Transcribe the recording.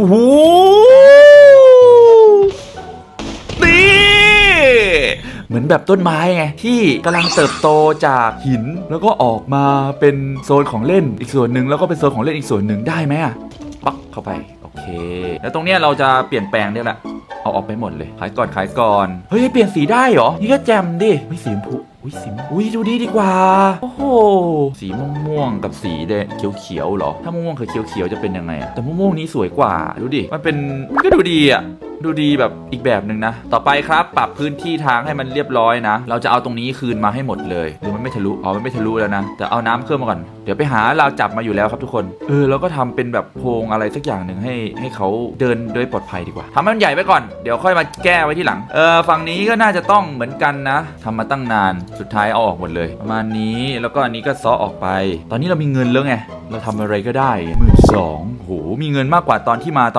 โอ้โหนี่เหมือนแบบต้นไม้ไง ที่กำลังเติบโตจากหิน แล้วก็ออกมาเป็นโซนของเล่นอีกส่วนหนึ่งแล้วก็เป็นโซนของเล่นอีกส่วนหนึ่งได้ไหมอะปักเข้าไป โอเค แล้วตรงเนี้ยเราจะเปลี่ยนแปลงเนี่ยแหละเอาออกไปหมดเลยขายก่อนขายก่อน เฮ้ย เปลี่ยนสีได้เหรอ นี่ก็แจมดิไม่สีชมพู อุ้ยสีม่วงอุ้ยดูดีดีกว่า โอ้โห สีม่วงๆกับสีแดงเขียวๆเหรอ ถ้าม่วงๆกับเขียวๆจะเป็นยังไงอะแต่ม่วงๆนี้สวยกว่า ดูดิ มันเป็น มันก็ดูดีอะ ดูดีแบบอีกแบบหนึ่งนะ ต่อไปครับปรับพื้นที่ทางให้มันเรียบร้อยนะ เราจะเอาตรงนี้คืนมาให้หมดเลยหรือมันไม่ทะลุอ๋อมันไม่ทะลุแล้วนะ แต่เอาน้ำเพิ่มมาก่อน เดี๋ยวไปหาเราจับมาอยู่แล้วครับทุกคน เออแล้วก็ทำเป็นแบบโพรงอะไรสักอย่างหนึ่งให้ให้เขาเดินโดยปลอดภัยดีกว่าทำให้มันใหญ่ไปก่อนเดี๋ยวค่อยมาแก้ไว้ที่หลังเออฝั่งนี้ก็น่าจะต้องเหมือนกันนะทำมาตั้งนานสุดท้ายเอาออกหมดเลย ประมาณนี้แล้วก็อันนี้ก็ซ้อออกไป ตอนนี้เรามีเงินแล้วไงเราทำอะไรก็ได้หมื่นสองโหมีเงินมากกว่าตอนที่มา